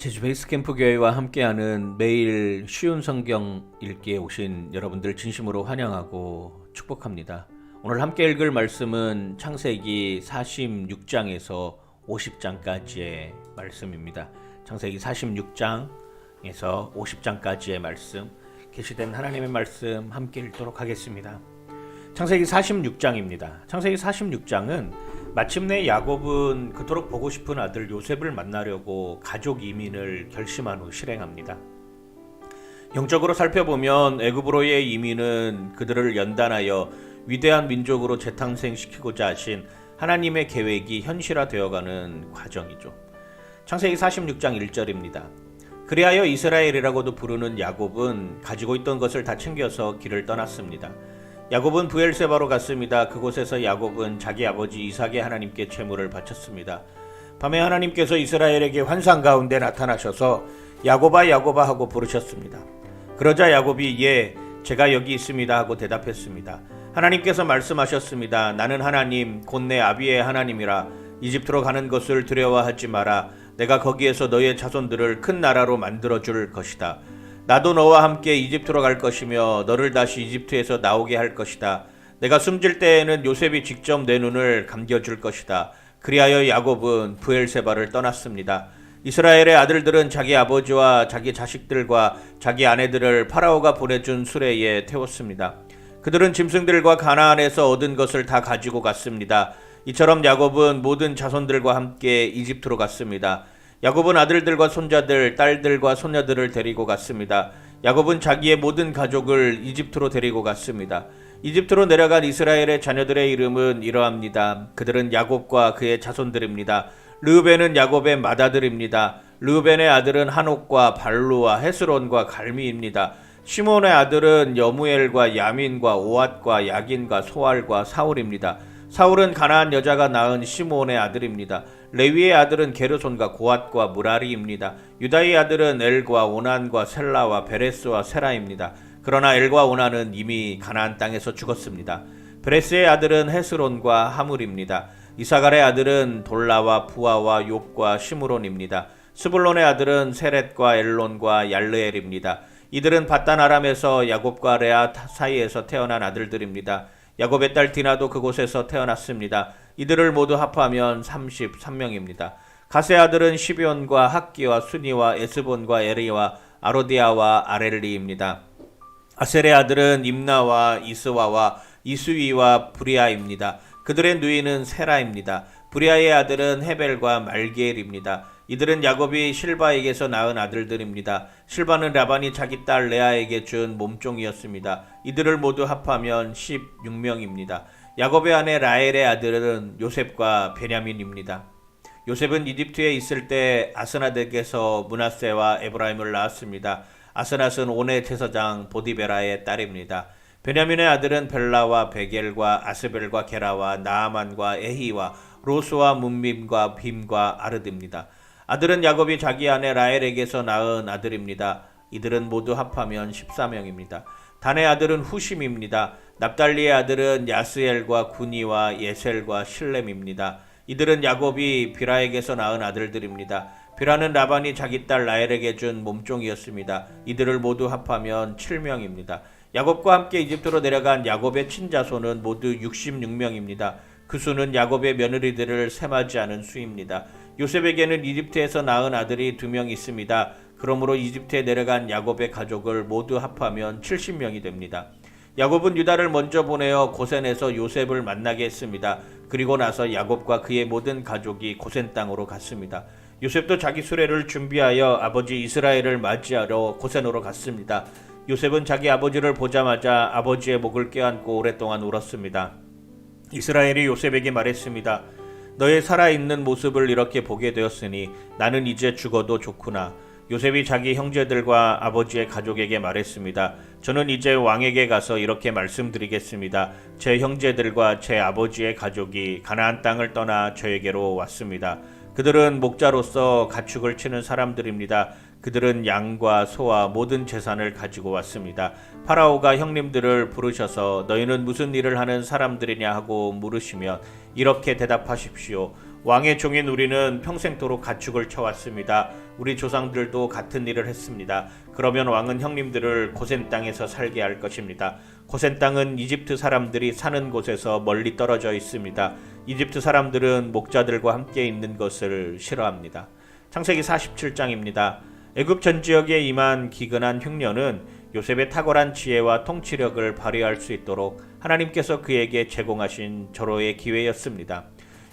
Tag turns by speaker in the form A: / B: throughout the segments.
A: 제주 베이스 캠프 교회와 함께하는 매일 쉬운 성경 읽기에 오신 여러분들 진심으로 환영하고 축복합니다. 오늘 함께 읽을 말씀은 창세기 46장에서 50장까지의 말씀입니다. 창세기 46장에서 50장까지의 말씀, 계시된 하나님의 말씀 함께 읽도록 하겠습니다. 창세기 46장입니다. 창세기 46장은 마침내 야곱은 그토록 보고 싶은 아들 요셉을 만나려고 가족 이민을 결심한 후 실행합니다. 영적으로 살펴보면 애굽으로의 이민은 그들을 연단하여 위대한 민족으로 재탄생시키고자 하신 하나님의 계획이 현실화되어가는 과정이죠. 창세기 46장 1절입니다. 그리하여 이스라엘이라고도 부르는 야곱은 가지고 있던 것을 다 챙겨서 길을 떠났습니다. 야곱은 부엘세바로 갔습니다. 그곳에서 야곱은 자기 아버지 이삭의 하나님께 제물을 바쳤습니다. 밤에 하나님께서 이스라엘에게 환상 가운데 나타나셔서 야곱아 야곱아 하고 부르셨습니다. 그러자 야곱이 예 제가 여기 있습니다 하고 대답했습니다. 하나님께서 말씀하셨습니다. 나는 하나님 곧 내 아비의 하나님이라 이집트로 가는 것을 두려워하지 마라. 내가 거기에서 너의 자손들을 큰 나라로 만들어 줄 것이다. 나도 너와 함께 이집트로 갈 것이며 너를 다시 이집트에서 나오게 할 것이다. 내가 숨질 때에는 요셉이 직접 내 눈을 감겨줄 것이다. 그리하여 야곱은 부엘세바를 떠났습니다. 이스라엘의 아들들은 자기 아버지와 자기 자식들과 자기 아내들을 파라오가 보내준 수레에 태웠습니다. 그들은 짐승들과 가나안에서 얻은 것을 다 가지고 갔습니다. 이처럼 야곱은 모든 자손들과 함께 이집트로 갔습니다. 야곱은 아들들과 손자들, 딸들과 손녀들을 데리고 갔습니다. 야곱은 자기의 모든 가족을 이집트로 데리고 갔습니다. 이집트로 내려간 이스라엘의 자녀들의 이름은 이러합니다. 그들은 야곱과 그의 자손들입니다. 르우벤은 야곱의 맏아들입니다. 르우벤의 아들은 한옥과 발루와 헤스론과 갈미입니다. 시몬의 아들은 여무엘과 야민과 오앗과 야긴과 소알과 사울입니다. 사울은 가나안 여자가 낳은 시몬의 아들입니다. 레위의 아들은 게르손과 고앗과 무라리입니다. 유다의 아들은 엘과 오난과 셀라와 베레스와 세라입니다. 그러나 엘과 오난은 이미 가나안 땅에서 죽었습니다. 베레스의 아들은 헤스론과 하물입니다. 이사갈의 아들은 돌라와 부아와 욥과 시므론입니다. 스불론의 아들은 세렛과 엘론과 얄르엘입니다. 이들은 바단 아람에서 야곱과 레아 사이에서 태어난 아들들입니다. 야곱의 딸 디나도 그곳에서 태어났습니다. 이들을 모두 합하면 33명입니다. 가세 아들은 시비온과 학기와 순이와 에스본과 에리와 아로디아와 아렐리입니다. 아셀의 아들은 임나와 이스와와 이수위와 브리아입니다. 그들의 누이는 세라입니다. 브리아의 아들은 헤벨과 말기엘입니다. 이들은 야곱이 실바에게서 낳은 아들들입니다. 실바는 라반이 자기 딸 레아에게 준 몸종이었습니다. 이들을 모두 합하면 16명입니다. 야곱의 아내 라헬의 아들은 요셉과 베냐민입니다. 요셉은 이집트에 있을 때 아스나덱에서 문하세와 에브라임을 낳았습니다. 아스낫은 온의 제사장 보디베라의 딸입니다. 베냐민의 아들은 벨라와 베겔과 아스벨과 게라와 나아만과 에히와 로스와 문밈과 빔과 아르드입니다. 아들은 야곱이 자기 아내 라헬에게서 낳은 아들입니다. 이들은 모두 합하면 14명입니다. 단의 아들은 후심입니다. 납달리의 아들은 야스엘과 구니와 예셀과 실렘입니다. 이들은 야곱이 비라에게서 낳은 아들들입니다. 비라는 라반이 자기 딸 라헬에게 준 몸종이었습니다. 이들을 모두 합하면 7명입니다. 야곱과 함께 이집트로 내려간 야곱의 친자손은 모두 66명입니다. 그 수는 야곱의 며느리들을 셈하지 않은 수입니다. 요셉에게는 이집트에서 낳은 아들이 두 명 있습니다. 그러므로 이집트에 내려간 야곱의 가족을 모두 합하면 70명이 됩니다. 야곱은 유다를 먼저 보내어 고센에서 요셉을 만나게 했습니다. 그리고 나서 야곱과 그의 모든 가족이 고센 땅으로 갔습니다. 요셉도 자기 수레를 준비하여 아버지 이스라엘을 맞이하러 고센으로 갔습니다. 요셉은 자기 아버지를 보자마자 아버지의 목을 껴안고 오랫동안 울었습니다. 이스라엘이 요셉에게 말했습니다. 너의 살아있는 모습을 이렇게 보게 되었으니 나는 이제 죽어도 좋구나. 요셉이 자기 형제들과 아버지의 가족에게 말했습니다. 저는 이제 왕에게 가서 이렇게 말씀드리겠습니다. 제 형제들과 제 아버지의 가족이 가나안 땅을 떠나 저에게로 왔습니다. 그들은 목자로서 가축을 치는 사람들입니다. 그들은 양과 소와 모든 재산을 가지고 왔습니다. 파라오가 형님들을 부르셔서 너희는 무슨 일을 하는 사람들이냐 하고 물으시면 이렇게 대답하십시오. 왕의 종인 우리는 평생토록 가축을 쳐왔습니다. 우리 조상들도 같은 일을 했습니다. 그러면 왕은 형님들을 고센 땅에서 살게 할 것입니다. 고센 땅은 이집트 사람들이 사는 곳에서 멀리 떨어져 있습니다. 이집트 사람들은 목자들과 함께 있는 것을 싫어합니다. 창세기 47장입니다. 애굽 전 지역에 임한 기근한 흉년은 요셉의 탁월한 지혜와 통치력을 발휘할 수 있도록 하나님께서 그에게 제공하신 절호의 기회였습니다.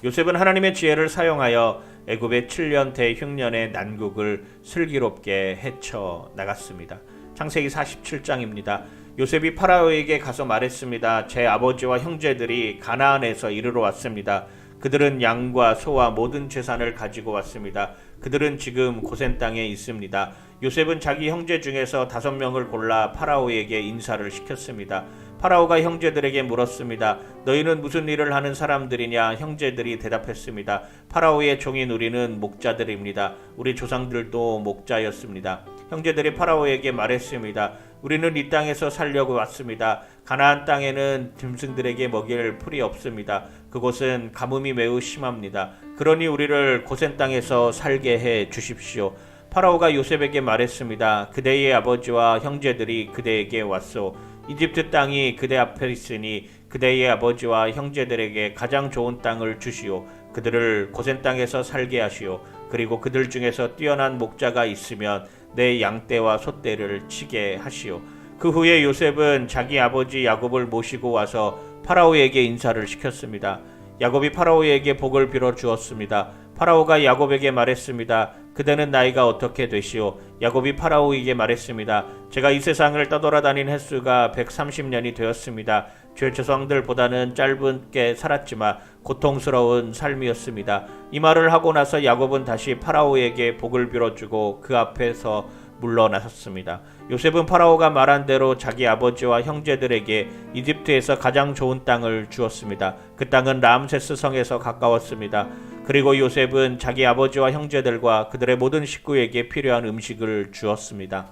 A: 요셉은 하나님의 지혜를 사용하여 애굽의 7년 대흉년의 난국을 슬기롭게 헤쳐 나갔습니다. 창세기 47장입니다. 요셉이 파라오에게 가서 말했습니다. 제 아버지와 형제들이 가나안에서 이르러 왔습니다. 그들은 양과 소와 모든 재산을 가지고 왔습니다. 그들은 지금 고센 땅에 있습니다. 요셉은 자기 형제 중에서 다섯 명을 골라 파라오에게 인사를 시켰습니다. 파라오가 형제들에게 물었습니다. 너희는 무슨 일을 하는 사람들이냐? 형제들이 대답했습니다. 파라오의 종인 우리는 목자들입니다. 우리 조상들도 목자였습니다. 형제들이 파라오에게 말했습니다. 우리는 이 땅에서 살려고 왔습니다. 가나안 땅에는 짐승들에게 먹일 풀이 없습니다. 그곳은 가뭄이 매우 심합니다. 그러니 우리를 고센 땅에서 살게 해 주십시오. 파라오가 요셉에게 말했습니다. 그대의 아버지와 형제들이 그대에게 왔소. 이집트 땅이 그대 앞에 있으니 그대의 아버지와 형제들에게 가장 좋은 땅을 주시오. 그들을 고센 땅에서 살게 하시오. 그리고 그들 중에서 뛰어난 목자가 있으면 내 양떼와 소떼를 치게 하시오. 그 후에 요셉은 자기 아버지 야곱을 모시고 와서 파라오에게 인사를 시켰습니다. 야곱이 파라오에게 복을 빌어 주었습니다. 파라오가 야곱에게 말했습니다. 그대는 나이가 어떻게 되시오? 야곱이 파라오에게 말했습니다. 제가 이 세상을 떠돌아다닌 횟수가 130년이 되었습니다. 죄 조상들보다는 짧게 살았지만 고통스러운 삶이었습니다. 이 말을 하고 나서 야곱은 다시 파라오에게 복을 빌어주고 그 앞에서 물러나섰습니다. 요셉은 파라오가 말한 대로 자기 아버지와 형제들에게 이집트에서 가장 좋은 땅을 주었습니다. 그 땅은 람세스 성에서 가까웠습니다. 그리고 요셉은 자기 아버지와 형제들과 그들의 모든 식구에게 필요한 음식을 주었습니다.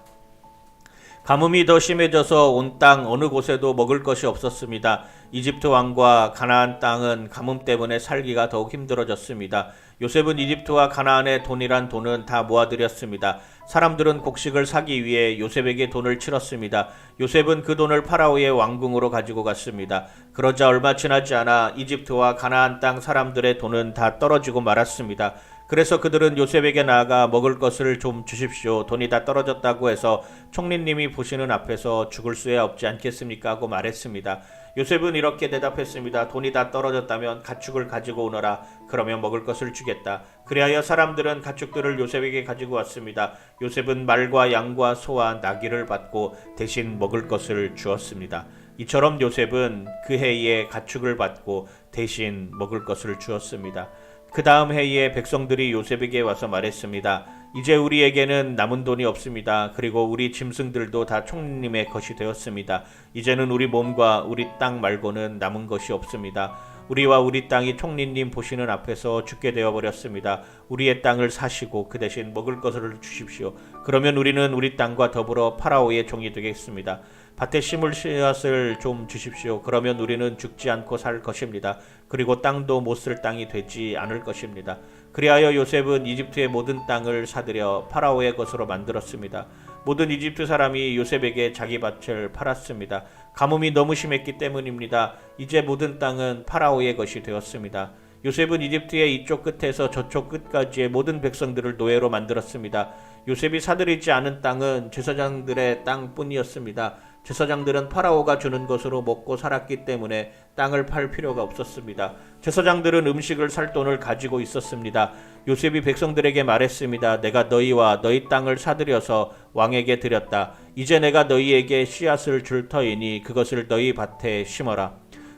A: 가뭄이 더 심해져서 온 땅 어느 곳에도 먹을 것이 없었습니다. 이집트 왕과 가나안 땅은 가뭄 때문에 살기가 더욱 힘들어졌습니다. 요셉은 이집트와 가나안의 돈이란 돈은 다 모아들였습니다. 사람들은 곡식을 사기 위해 요셉에게 돈을 치렀습니다. 요셉은 그 돈을 파라오의 왕궁으로 가지고 갔습니다. 그러자 얼마 지나지 않아 이집트와 가나안 땅 사람들의 돈은 다 떨어지고 말았습니다. 그래서 그들은 요셉에게 나아가 먹을 것을 좀 주십시오. 돈이 다 떨어졌다고 해서 총리님이 보시는 앞에서 죽을 수야 없지 않겠습니까? 하고 말했습니다. 요셉은 이렇게 대답했습니다. 돈이 다 떨어졌다면 가축을 가지고 오너라. 그러면 먹을 것을 주겠다. 그리하여 사람들은 가축들을 요셉에게 가지고 왔습니다. 요셉은 말과 양과 소와 나귀를 받고 대신 먹을 것을 주었습니다. 이처럼 요셉은 그 해에 가축을 받고 대신 먹을 것을 주었습니다. 그 다음 해에 백성들이 요셉에게 와서 말했습니다. 이제 우리에게는 남은 돈이 없습니다. 그리고 우리 짐승들도 다 총리님의 것이 되었습니다. 이제는 우리 몸과 우리 땅 말고는 남은 것이 없습니다. 우리와 우리 땅이 총리님 보시는 앞에서 죽게 되어 버렸습니다. 우리의 땅을 사시고 그 대신 먹을 것을 주십시오. 그러면 우리는 우리 땅과 더불어 파라오의 종이 되겠습니다. 밭에 심을 씨앗을 좀 주십시오. 그러면 우리는 죽지 않고 살 것입니다. 그리고 땅도 못 쓸 땅이 되지 않을 것입니다. 그리하여 요셉은 이집트의 모든 땅을 사들여 파라오의 것으로 만들었습니다. 모든 이집트 사람이 요셉에게 자기 밭을 팔았습니다. 가뭄이 너무 심했기 때문입니다. 이제 모든 땅은 파라오의 것이 되었습니다. 요셉은 이집트의 이쪽 끝에서 저쪽 끝까지의 모든 백성들을 노예로 만들었습니다. 요셉이 사들이지 않은 땅은 제사장들의 땅뿐이었습니다. 제사장들은 파라오가 주는 것으로 먹고 살았기 때문에 땅을 팔 필요가 없었습니다. 제사장들은 음식을 살 돈을 가지고 있었습니다. 요셉이 백성들에게 말했습니다. 내가 너희와 너희 땅을 사들여서 왕에게 드렸다. 이제 내가 너희에게 씨앗을 줄 터이니 그것을 너희 밭에 심어라.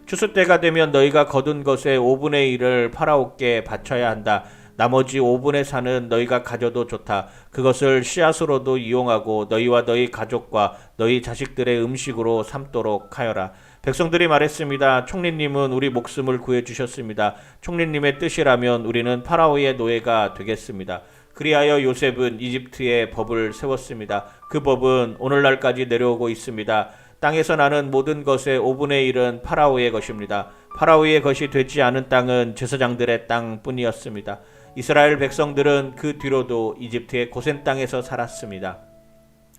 A: 추수 때가 되면 너희가 거둔 것의 5분의 1을 파라오께 바쳐야 한다. 나머지 5분의 4는 너희가 가져도 좋다. 그것을 씨앗으로도 이용하고 너희와 너희 가족과 너희 자식들의 음식으로 삼도록 하여라. 백성들이 말했습니다. 총리님은 우리 목숨을 구해 주셨습니다. 총리님의 뜻이라면 우리는 파라오의 노예가 되겠습니다. 그리하여 요셉은 이집트의 법을 세웠습니다. 그 법은 오늘날까지 내려오고 있습니다. 땅에서 나는 모든 것의 5분의 1은 파라오의 것입니다. 파라오의 것이 되지 않은 땅은 제사장들의 땅 뿐이었습니다. 이스라엘 백성들은 그 뒤로도 이집트의 고센 땅에서 살았습니다.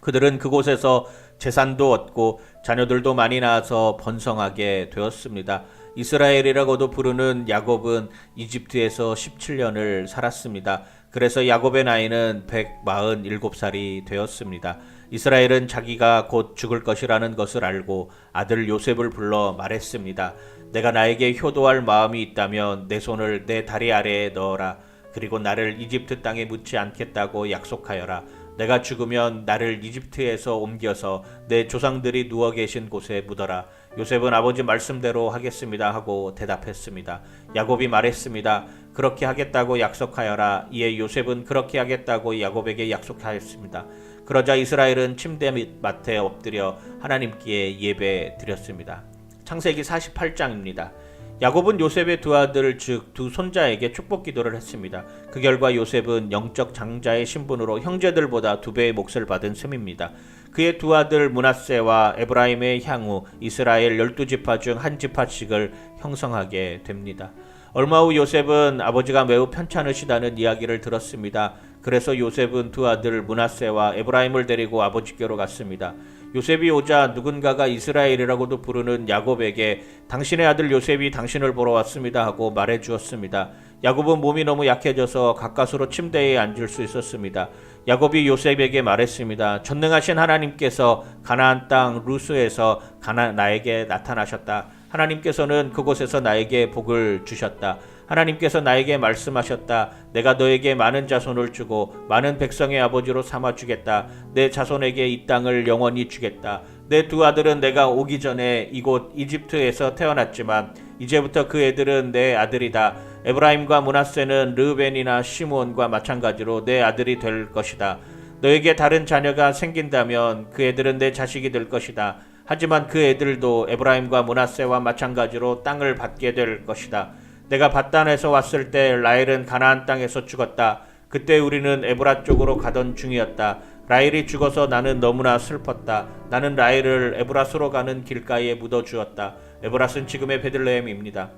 A: 그들은 그곳에서 재산도 얻고 자녀들도 많이 낳아서 번성하게 되었습니다. 이스라엘이라고도 부르는 야곱은 이집트에서 17년을 살았습니다. 그래서 야곱의 나이는 147살이 되었습니다. 이스라엘은 자기가 곧 죽을 것이라는 것을 알고 아들 요셉을 불러 말했습니다. 내가 나에게 효도할 마음이 있다면 내 손을 내 다리 아래에 넣어라. 그리고 나를 이집트 땅에 묻지 않겠다고 약속하여라. 내가 죽으면 나를 이집트에서 옮겨서 내 조상들이 누워 계신 곳에 묻어라. 요셉은 아버지 말씀대로 하겠습니다 하고 대답했습니다. 야곱이 말했습니다. 그렇게 하겠다고 약속하여라. 이에 요셉은 그렇게 하겠다고 야곱에게 약속하였습니다. 그러자 이스라엘은 침대 밑에 엎드려 하나님께 예배 드렸습니다. 창세기 48장입니다. 야곱은 요셉의 두 아들 즉 두 손자에게 축복 기도를 했습니다. 그 결과 요셉은 영적 장자의 신분으로 형제들보다 두 배의 몫을 받은 셈입니다. 그의 두 아들 문하세와 에브라임의 향후 이스라엘 열두 지파 중 한 지파씩을 형성하게 됩니다. 얼마 후 요셉은 아버지가 매우 편찮으시다는 이야기를 들었습니다. 그래서 요셉은 두 아들 문하세와 에브라임을 데리고 아버지께로 갔습니다. 요셉이 오자 누군가가 이스라엘이라고도 부르는 야곱에게 당신의 아들 요셉이 당신을 보러 왔습니다 하고 말해 주었습니다. 야곱은 몸이 너무 약해져서 가까스로 침대에 앉을 수 있었습니다. 야곱이 요셉에게 말했습니다. 전능하신 하나님께서 가나안 땅 루스에서 가나 나에게 나타나셨다. 하나님께서는 그곳에서 나에게 복을 주셨다. 하나님께서 나에게 말씀하셨다. 내가 너에게 많은 자손을 주고 많은 백성의 아버지로 삼아 주겠다. 내 자손에게 이 땅을 영원히 주겠다. 내 두 아들은 내가 오기 전에 이곳 이집트에서 태어났지만 이제부터 그 애들은 내 아들이다. 에브라임과 문하세는 르벤이나 시므온과 마찬가지로 내 아들이 될 것이다. 너에게 다른 자녀가 생긴다면 그 애들은 내 자식이 될 것이다. 하지만 그 애들도 에브라임과 문하세와 마찬가지로 땅을 받게 될 것이다. 내가 바단에서 왔을 때 라헬은 가나안 땅에서 죽었다. 그때 우리는 에브라 쪽으로 가던 중이었다. 라헬이 죽어서 나는 너무나 슬펐다. 나는 라헬을 에브라스로 가는 길가에 묻어 주었다. 에브라스는 지금의 베들레헴입니다.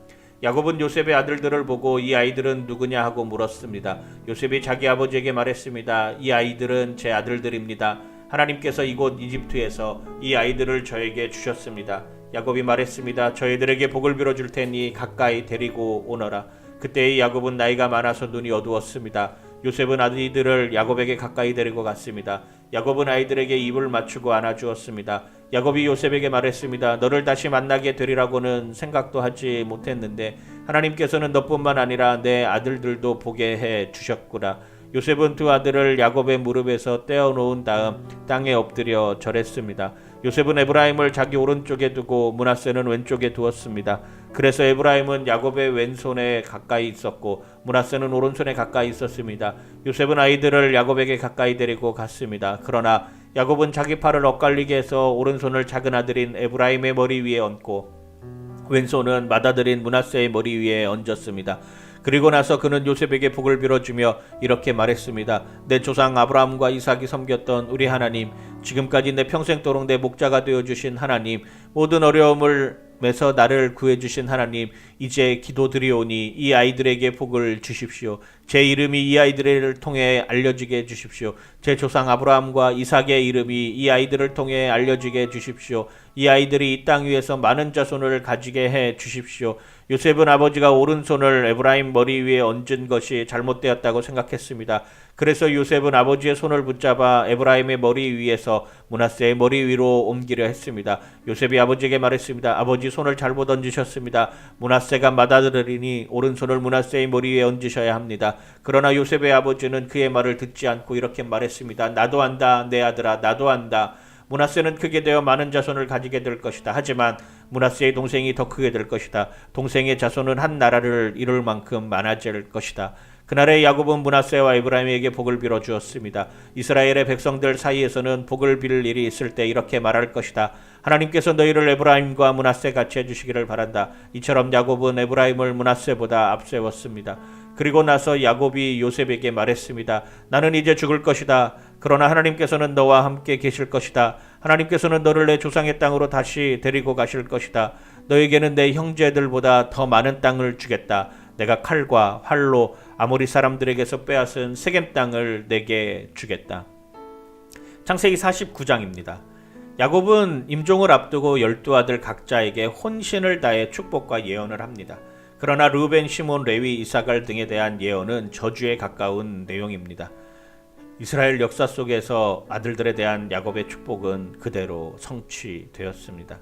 A: 야곱은 요셉의 아들들을 보고 이 아이들은 누구냐 하고 물었습니다. 요셉이 자기 아버지에게 말했습니다. 이 아이들은 제 아들들입니다. 하나님께서 이곳 이집트에서 이 아이들을 저에게 주셨습니다. 야곱이 말했습니다. 저희들에게 복을 빌어 줄 테니 가까이 데리고 오너라. 그때의 야곱은 나이가 많아서 눈이 어두웠습니다. 요셉은 아이들을 야곱에게 가까이 데리고 갔습니다. 야곱은 아이들에게 입을 맞추고 안아주었습니다. 야곱이 요셉에게 말했습니다. 너를 다시 만나게 되리라고는 생각도 하지 못했는데 하나님께서는 너뿐만 아니라 내 아들들도 보게 해 주셨구나. 요셉은 두 아들을 야곱의 무릎에서 떼어 놓은 다음 땅에 엎드려 절했습니다. 요셉은 에브라임을 자기 오른쪽에 두고 문하세는 왼쪽에 두었습니다. 그래서 에브라임은 야곱의 왼손에 가까이 있었고 문하세는 오른손에 가까이 있었습니다. 요셉은 아이들을 야곱에게 가까이 데리고 갔습니다. 그러나 야곱은 자기 팔을 엇갈리게 해서 오른손을 작은 아들인 에브라임의 머리 위에 얹고 왼손은 맏아들인 문하세의 머리 위에 얹었습니다. 그리고 나서 그는 요셉에게 복을 빌어주며 이렇게 말했습니다. 내 조상 아브라함과 이삭이 섬겼던 우리 하나님, 지금까지 내 평생도록 내 목자가 되어 주신 하나님, 모든 어려움을 에서 나를 구해 주신 하나님, 이제 기도드리오니 이 아이들에게 복을 주십시오. 제 이름이 이 아이들을 통해 알려지게 해 주십시오. 제 조상 아브라함과 이삭의 이름이 이 아이들을 통해 알려지게 해 주십시오. 이 아이들이 이 땅 위에서 많은 자손을 가지게 해 주십시오. 요셉은 아버지가 오른손을 에브라임 머리 위에 얹은 것이 잘못되었다고 생각했습니다. 그래서 요셉은 아버지의 손을 붙잡아 에브라임의 머리 위에서 문하세의 머리 위로 옮기려 했습니다. 요셉이 아버지에게 말했습니다. 아버지 손을 잘못 얹으셨습니다. 문하세가 맏아들이니 오른손을 문하세의 머리 위에 얹으셔야 합니다. 그러나 요셉의 아버지는 그의 말을 듣지 않고 이렇게 말했습니다. 나도 안다, 내 아들아, 나도 안다. 문하세는 크게 되어 많은 자손을 가지게 될 것이다. 하지만 문하세의 동생이 더 크게 될 것이다. 동생의 자손은 한 나라를 이룰 만큼 많아질 것이다. 그날에 야곱은 문하세와 에브라임에게 복을 빌어 주었습니다. 이스라엘의 백성들 사이에서는 복을 빌 일이 있을 때 이렇게 말할 것이다. 하나님께서 너희를 에브라임과 문하세 같이 해주시기를 바란다. 이처럼 야곱은 에브라임을 문하세보다 앞세웠습니다. 그리고 나서 야곱이 요셉에게 말했습니다. 나는 이제 죽을 것이다. 그러나 하나님께서는 너와 함께 계실 것이다. 하나님께서는 너를 내 조상의 땅으로 다시 데리고 가실 것이다. 너에게는 내 형제들보다 더 많은 땅을 주겠다. 내가 칼과 활로 아모리 사람들에게서 빼앗은 세겜 땅을 내게 주겠다. 창세기 49장입니다. 야곱은 임종을 앞두고 열두 아들 각자에게 혼신을 다해 축복과 예언을 합니다. 그러나 루벤, 시몬, 레위, 이사갈 등에 대한 예언은 저주에 가까운 내용입니다. 이스라엘 역사 속에서 아들들에 대한 야곱의 축복은 그대로 성취되었습니다.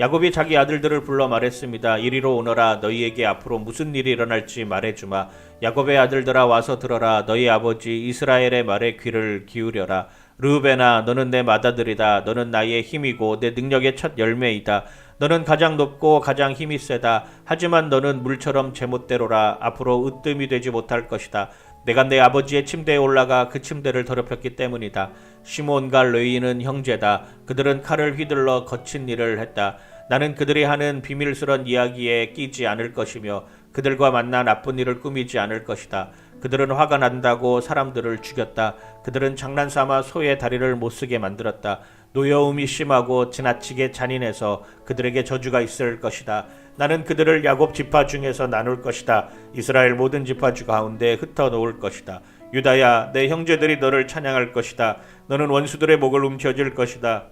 A: 야곱이 자기 아들들을 불러 말했습니다. 이리로 오너라 너희에게 앞으로 무슨 일이 일어날지 말해주마. 야곱의 아들들아 와서 들어라 너희 아버지 이스라엘의 말에 귀를 기울여라. 르우벤아 너는 내 맏아들이다. 너는 나의 힘이고 내 능력의 첫 열매이다. 너는 가장 높고 가장 힘이 세다. 하지만 너는 물처럼 제멋대로라. 앞으로 으뜸이 되지 못할 것이다. 내가 내 아버지의 침대에 올라가 그 침대를 더럽혔기 때문이다. 시몬과 레위는 형제다. 그들은 칼을 휘둘러 거친 일을 했다. 나는 그들이 하는 비밀스런 이야기에 끼지 않을 것이며 그들과 만나 나쁜 일을 꾸미지 않을 것이다. 그들은 화가 난다고 사람들을 죽였다. 그들은 장난삼아 소의 다리를 못 쓰게 만들었다. 노여움이 심하고 지나치게 잔인해서 그들에게 저주가 있을 것이다. 나는 그들을 야곱 지파 중에서 나눌 것이다. 이스라엘 모든 지파 주 가운데 흩어 놓을 것이다. 유다야, 내 형제들이 너를 찬양할 것이다. 너는 원수들의 목을 움켜쥘 것이다.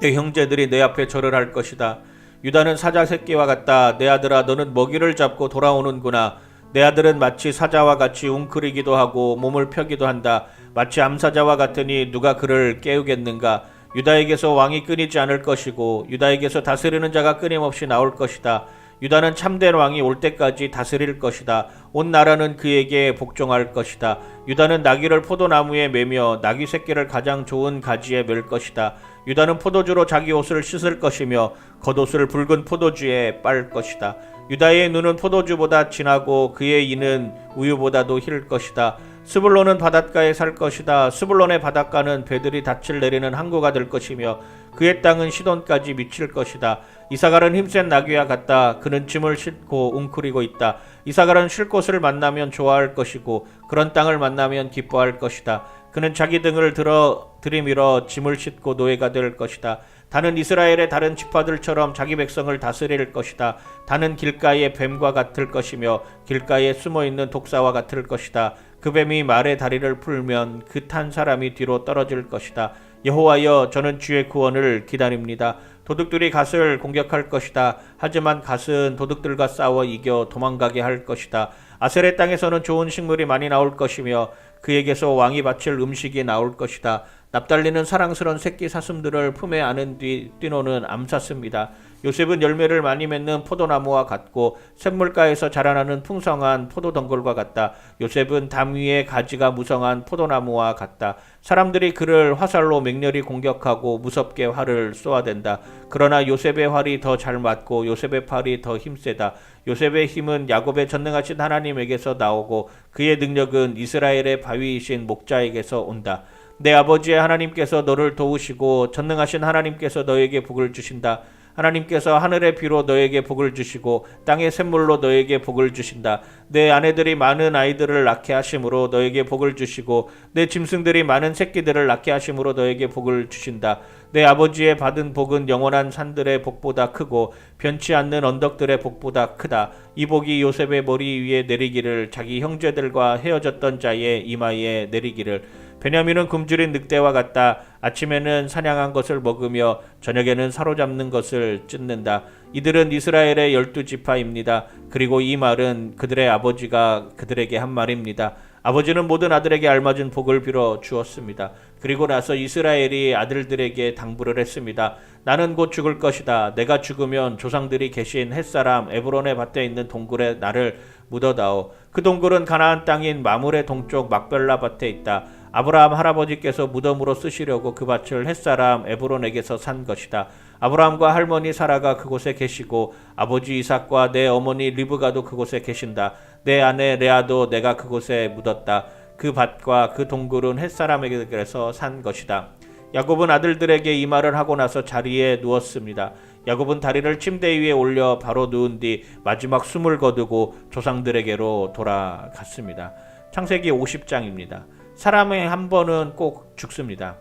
A: 내 형제들이 내 앞에 절을 할 것이다. 유다는 사자 새끼와 같다. 내 아들아, 너는 먹이를 잡고 돌아오는구나. 내 아들은 마치 사자와 같이 웅크리기도 하고 몸을 펴기도 한다. 마치 암사자와 같으니 누가 그를 깨우겠는가? 유다에게서 왕이 끊이지 않을 것이고 유다에게서 다스리는 자가 끊임없이 나올 것이다. 유다는 참된 왕이 올 때까지 다스릴 것이다. 온 나라는 그에게 복종할 것이다. 유다는 나귀를 포도나무에 매며 나귀 새끼를 가장 좋은 가지에 맬 것이다. 유다는 포도주로 자기 옷을 씻을 것이며 겉옷을 붉은 포도주에 빨 것이다. 유다의 눈은 포도주보다 진하고 그의 이는 우유보다도 힐 것이다. 스불론은 바닷가에 살 것이다. 스불론의 바닷가는 배들이 닻을 내리는 항구가 될 것이며 그의 땅은 시돈까지 미칠 것이다. 이사갈은 힘센 나귀와 같다. 그는 짐을 싣고 웅크리고 있다. 이사갈은 쉴 곳을 만나면 좋아할 것이고 그런 땅을 만나면 기뻐할 것이다. 그는 자기 등을 들어 들이밀어 짐을 싣고 노예가 될 것이다. 다는 이스라엘의 다른 지파들처럼 자기 백성을 다스릴 것이다. 다는 길가의 뱀과 같을 것이며 길가에 숨어 있는 독사와 같을 것이다. 그 뱀이 말의 다리를 풀면 그 탄 사람이 뒤로 떨어질 것이다. 여호와여 저는 주의 구원을 기다립니다. 도둑들이 갓을 공격할 것이다. 하지만 갓은 도둑들과 싸워 이겨 도망가게 할 것이다. 아셀의 땅에서는 좋은 식물이 많이 나올 것이며 그에게서 왕이 바칠 음식이 나올 것이다. 납달리는 사랑스러운 새끼 사슴들을 품에 안은 뒤 뛰노는 암사슴이다. 요셉은 열매를 많이 맺는 포도나무와 같고 샘물가에서 자라나는 풍성한 포도 덩굴과 같다. 요셉은 담 위에 가지가 무성한 포도나무와 같다. 사람들이 그를 화살로 맹렬히 공격하고 무섭게 활을 쏘아댄다. 그러나 요셉의 활이 더 잘 맞고 요셉의 팔이 더 힘세다. 요셉의 힘은 야곱의 전능하신 하나님에게서 나오고 그의 능력은 이스라엘의 바위이신 목자에게서 온다. 내 아버지의 하나님께서 너를 도우시고 전능하신 하나님께서 너에게 복을 주신다. 하나님께서 하늘의 비로 너에게 복을 주시고 땅의 샘물로 너에게 복을 주신다. 내 아내들이 많은 아이들을 낳게 하심으로 너에게 복을 주시고 내 짐승들이 많은 새끼들을 낳게 하심으로 너에게 복을 주신다. 내 아버지의 받은 복은 영원한 산들의 복보다 크고 변치 않는 언덕들의 복보다 크다. 이 복이 요셉의 머리 위에 내리기를 자기 형제들과 헤어졌던 자의 이마에 내리기를 베냐민은 굶주린 늑대와 같다. 아침에는 사냥한 것을 먹으며 저녁에는 사로잡는 것을 찢는다. 이들은 이스라엘의 열두 지파입니다. 그리고 이 말은 그들의 아버지가 그들에게 한 말입니다. 아버지는 모든 아들에게 알맞은 복을 빌어 주었습니다. 그리고 나서 이스라엘이 아들들에게 당부를 했습니다. 나는 곧 죽을 것이다. 내가 죽으면 조상들이 계신 햇사람 에브론의 밭에 있는 동굴에 나를 묻어다오. 그 동굴은 가나안 땅인 마물의 동쪽 막벨라 밭에 있다. 아브라함 할아버지께서 무덤으로 쓰시려고 그 밭을 햇사람 에브론에게서 산 것이다. 아브라함과 할머니 사라가 그곳에 계시고 아버지 이삭과 내 어머니 리브가도 그곳에 계신다. 내 아내 레아도 내가 그곳에 묻었다. 그 밭과 그 동굴은 햇사람에게서 산 것이다. 야곱은 아들들에게 이 말을 하고 나서 자리에 누웠습니다. 야곱은 다리를 침대 위에 올려 바로 누운 뒤 마지막 숨을 거두고 조상들에게로 돌아갔습니다. 창세기 50장입니다. 사람의 한 번은 꼭 죽습니다.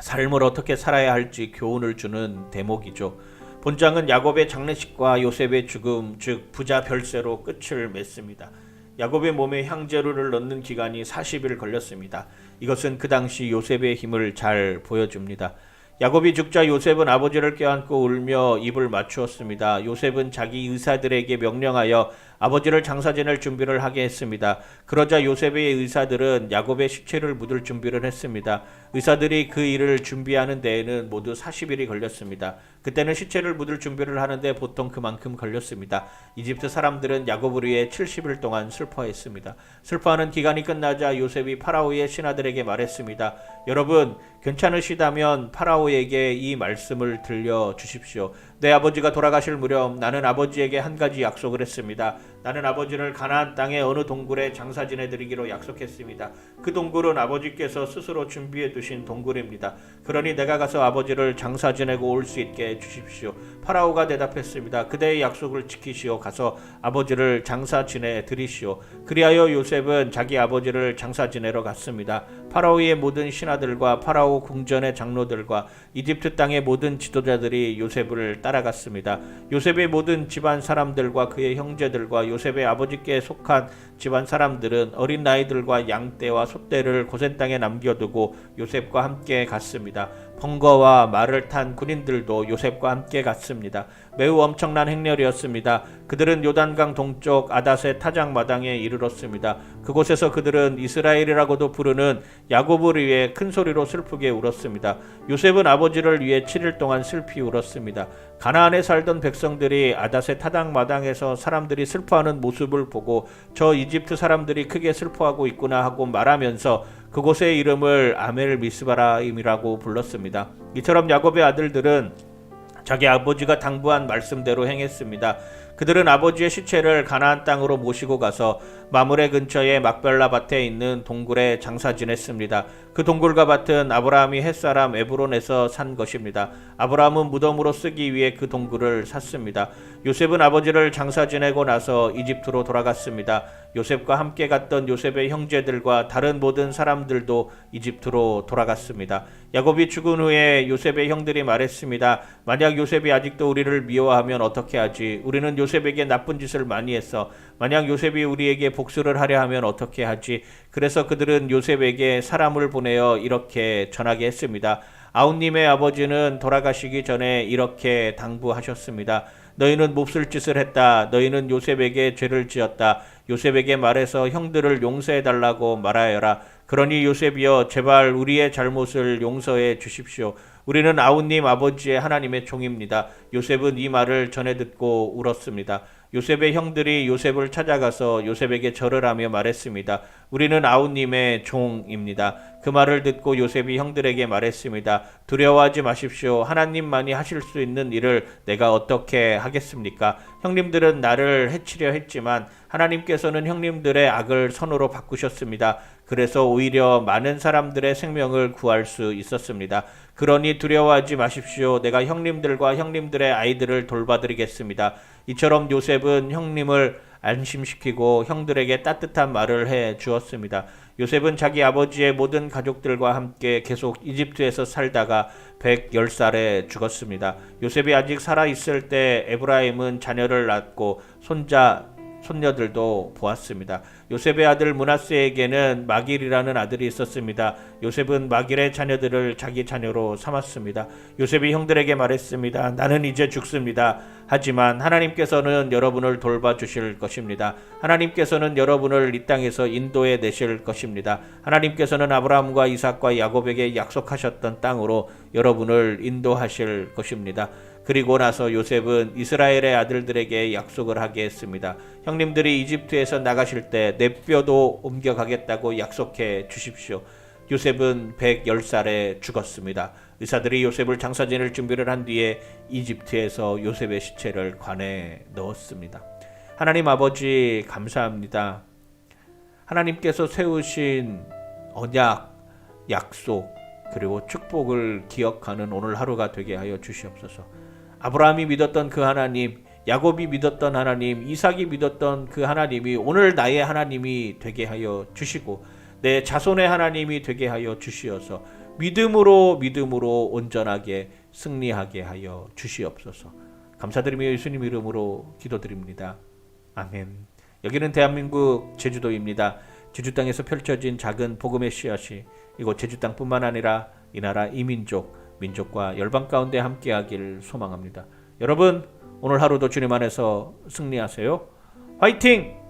A: 삶을 어떻게 살아야 할지 교훈을 주는 대목이죠. 본장은 야곱의 장례식과 요셉의 죽음, 즉 부자 별세로 끝을 맺습니다. 야곱의 몸에 향재료를 넣는 기간이 40일 걸렸습니다. 이것은 그 당시 요셉의 힘을 잘 보여줍니다. 야곱이 죽자 요셉은 아버지를 껴안고 울며 입을 맞추었습니다. 요셉은 자기 의사들에게 명령하여 아버지를 장사 지낼 준비를 하게 했습니다. 그러자 요셉의 의사들은 야곱의 시체를 묻을 준비를 했습니다. 의사들이 그 일을 준비하는 데에는 모두 40일이 걸렸습니다. 그때는 시체를 묻을 준비를 하는데 보통 그만큼 걸렸습니다. 이집트 사람들은 야곱을 위해 70일 동안 슬퍼했습니다. 슬퍼하는 기간이 끝나자 요셉이 파라오의 신하들에게 말했습니다. 여러분, 괜찮으시다면 파라오에게 이 말씀을 들려 주십시오. 내 아버지가 돌아가실 무렵 나는 아버지에게 한 가지 약속을 했습니다. 나는 아버지를 가나안 땅의 어느 동굴에 장사 지내드리기로 약속했습니다. 그 동굴은 아버지께서 스스로 준비해 두신 동굴입니다. 그러니 내가 가서 아버지를 장사 지내고 올 수 있게 해 주십시오. 파라오가 대답했습니다. 그대의 약속을 지키시오. 가서 아버지를 장사 지내 드리시오. 그리하여 요셉은 자기 아버지를 장사 지내러 갔습니다. 파라오의 모든 신하들과 파라오 궁전의 장로들과 이집트 땅의 모든 지도자들이 요셉을 따라갔습니다. 요셉의 모든 집안 사람들과 그의 형제들과 요셉의 아버지께 속한 집안 사람들은 어린 나이들과 양떼와 소떼를 고센 땅에 남겨두고 요셉과 함께 갔습니다. 벙거와 말을 탄 군인들도 요셉과 함께 갔습니다. 매우 엄청난 행렬이었습니다. 그들은 요단강 동쪽 아닷의 타작 마당에 이르렀습니다. 그곳에서 그들은 이스라엘이라고도 부르는 야곱을 위해 큰 소리로 슬프게 울었습니다. 요셉은 아버지를 위해 7일 동안 슬피 울었습니다. 가나안에 살던 백성들이 아닷의 타작 마당에서 사람들이 슬퍼하는 모습을 보고 저 이집트 사람들이 크게 슬퍼하고 있구나 하고 말하면서 그곳의 이름을 아멜 미스바라임이라고 불렀습니다. 이처럼 야곱의 아들들은 자기 아버지가 당부한 말씀대로 행했습니다. 그들은 아버지의 시체를 가나안 땅으로 모시고 가서 마므레 근처의 막벨라 밭에 있는 동굴에 장사 지냈습니다. 그 동굴과 밭은 아브라함이 햇사람 에브론에서 산 것입니다. 아브라함은 무덤으로 쓰기 위해 그 동굴을 샀습니다. 요셉은 아버지를 장사 지내고 나서 이집트로 돌아갔습니다. 요셉과 함께 갔던 요셉의 형제들과 다른 모든 사람들도 이집트로 돌아갔습니다. 야곱이 죽은 후에 요셉의 형들이 말했습니다. 만약 요셉이 아직도 우리를 미워하면 어떻게 하지? 우리는 요셉에게 나쁜 짓을 많이 했어. 만약 요셉이 우리에게 복수를 하려 하면 어떻게 하지? 그래서 그들은 요셉에게 사람을 보내어 이렇게 전하게 했습니다. 아웃님의 아버지는 돌아가시기 전에 이렇게 당부하셨습니다. 너희는 몹쓸 짓을 했다. 너희는 요셉에게 죄를 지었다. 요셉에게 말해서 형들을 용서해 달라고 말하여라. 그러니 요셉이여 제발 우리의 잘못을 용서해 주십시오. 우리는 아우님 아버지의 하나님의 종입니다. 요셉은 이 말을 전해 듣고 울었습니다. 요셉의 형들이 요셉을 찾아가서 요셉에게 절을 하며 말했습니다. 우리는 아우님의 종입니다. 그 말을 듣고 요셉이 형들에게 말했습니다. 두려워하지 마십시오. 하나님만이 하실 수 있는 일을 내가 어떻게 하겠습니까? 형님들은 나를 해치려 했지만 하나님께서는 형님들의 악을 선으로 바꾸셨습니다. 그래서 오히려 많은 사람들의 생명을 구할 수 있었습니다. 그러니 두려워하지 마십시오. 내가 형님들과 형님들의 아이들을 돌봐드리겠습니다. 이처럼 요셉은 형님을 안심시키고 형들에게 따뜻한 말을 해 주었습니다. 요셉은 자기 아버지의 모든 가족들과 함께 계속 이집트에서 살다가 110살에 죽었습니다. 요셉이 아직 살아 있을 때 에브라임은 자녀를 낳고 손자 손녀들도 보았습니다. 요셉의 아들 문하스에게는 마길이라는 아들이 있었습니다. 요셉은 마길의 자녀들을 자기 자녀로 삼았습니다. 요셉이 형들에게 말했습니다. 나는 이제 죽습니다. 하지만 하나님께서는 여러분을 돌봐주실 것입니다. 하나님께서는 여러분을 이 땅에서 인도해 내실 것입니다. 하나님께서는 아브라함과 이삭과 야곱에게 약속하셨던 땅으로 여러분을 인도하실 것입니다. 그리고 나서 요셉은 이스라엘의 아들들에게 약속을 하게 했습니다. 형님들이 이집트에서 나가실 때 내 뼈도 옮겨가겠다고 약속해 주십시오. 요셉은 110살에 죽었습니다. 의사들이 요셉을 장사 지낼 준비를 한 뒤에 이집트에서 요셉의 시체를 관에 넣었습니다. 하나님 아버지 감사합니다. 하나님께서 세우신 언약, 약속, 그리고 축복을 기억하는 오늘 하루가 되게 하여 주시옵소서. 아브라함이 믿었던 그 하나님, 야곱이 믿었던 하나님, 이삭이 믿었던 그 하나님이 오늘 나의 하나님이 되게 하여 주시고 내 자손의 하나님이 되게 하여 주시어서 믿음으로 믿음으로 온전하게 승리하게 하여 주시옵소서. 감사드리며 예수님 이름으로 기도드립니다. 아멘. 여기는 대한민국 제주도입니다. 제주 땅에서 펼쳐진 작은 복음의 씨앗이 이곳 제주 땅뿐만 아니라 이 나라 이민족, 민족과 열방 가운데 함께하기를 소망합니다. 여러분 오늘 하루도 주님 안에서 승리하세요. 화이팅!